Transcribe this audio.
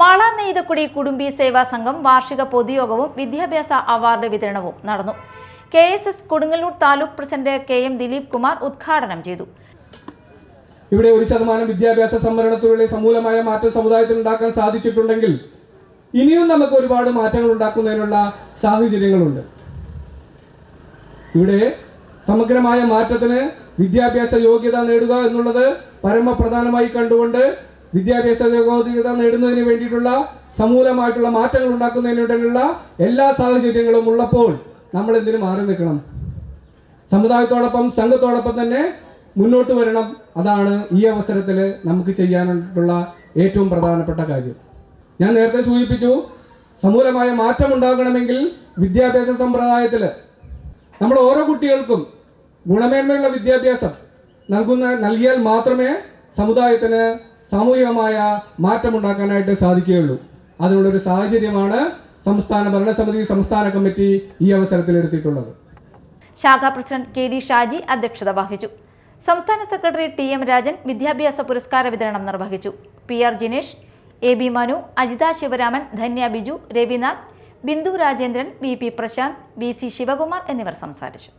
മാള നെയ്തക്കുടി കുടുംബി സേവാ സംഘം വാർഷിക പൊതുയോഗവും വിദ്യാഭ്യാസ അവാർഡ് വിതരണവും നടന്നു. K S S Kodungallur taluk president K M Dileep Kumar ഉദ്ഘാടനം ചെയ്തു. ഇവിടെ ഒരു ശതമാനം വിദ്യാഭ്യാസ സംവരണത്തിലൂടെ സമൂലമായ മാറ്റം സമുദായത്തിൽ ഉണ്ടാക്കാൻ സാധിച്ചിട്ടുണ്ടെങ്കിൽ ഇനിയും നമുക്ക് ഒരുപാട് മാറ്റങ്ങൾ ഉണ്ടാക്കുന്നതിനുള്ള സാഹചര്യങ്ങളുണ്ട്. ഇവിടെ സമഗ്രമായ മാറ്റത്തിന് വിദ്യാഭ്യാസ യോഗ്യത നേടുക എന്നുള്ളത് പരമപ്രധാനമായി കണ്ടുകൊണ്ട് വിദ്യാഭ്യാസ യോഗ്യത നേടുന്നതിന് വേണ്ടിയിട്ടുള്ള സമൂലമായിട്ടുള്ള മാറ്റങ്ങൾ ഉണ്ടാക്കുന്നതിനുള്ള എല്ലാ സാഹചര്യങ്ങളും ഉള്ളപ്പോൾ നമ്മൾ എന്തിനു മാറി നിൽക്കണം? സമുദായത്തോടൊപ്പം സംഘത്തോടൊപ്പം തന്നെ മുന്നോട്ട് വരണം. അതാണ് ഈ അവസരത്തിൽ നമുക്ക് ചെയ്യാനായിട്ടുള്ള ഏറ്റവും പ്രധാനപ്പെട്ട കാര്യം. ഞാൻ നേരത്തെ സൂചിപ്പിച്ചു സമൂലമായ മാറ്റം ഉണ്ടാകണമെങ്കിൽ വിദ്യാഭ്യാസ സമ്പ്രദായത്തിൽ നമ്മൾ ഓരോ കുട്ടികൾക്കും ഗുണമേന്മയുള്ള വിദ്യാഭ്യാസം നൽകുന്ന നൽകിയാൽ മാത്രമേ സമുദായത്തിന് സാമൂഹികമായ മാറ്റമുണ്ടാക്കാനായിട്ട് സാധിക്കുകയുള്ളൂ. അതിനുള്ളൊരു സാഹചര്യമാണ് സംസ്ഥാന ഭരണസമിതി സംസ്ഥാന കമ്മിറ്റി ഈ അവസരത്തിൽ എടുത്തിട്ടുള്ളത്. ശാഖാ പ്രസിഡന്റ് കെ ഡി ഷാജി അധ്യക്ഷത വഹിച്ചു. സംസ്ഥാന സെക്രട്ടറി ടി എം രാജൻ വിദ്യാഭ്യാസ പുരസ്കാര വിതരണം നിർവഹിച്ചു. P R Jinesh A B Manu Ajitha Sivaraman Dhanya Biju Ravinath Bindu Rajendran V P Prashanth V C Sivakumar എന്നിവർ സംസാരിച്ചു.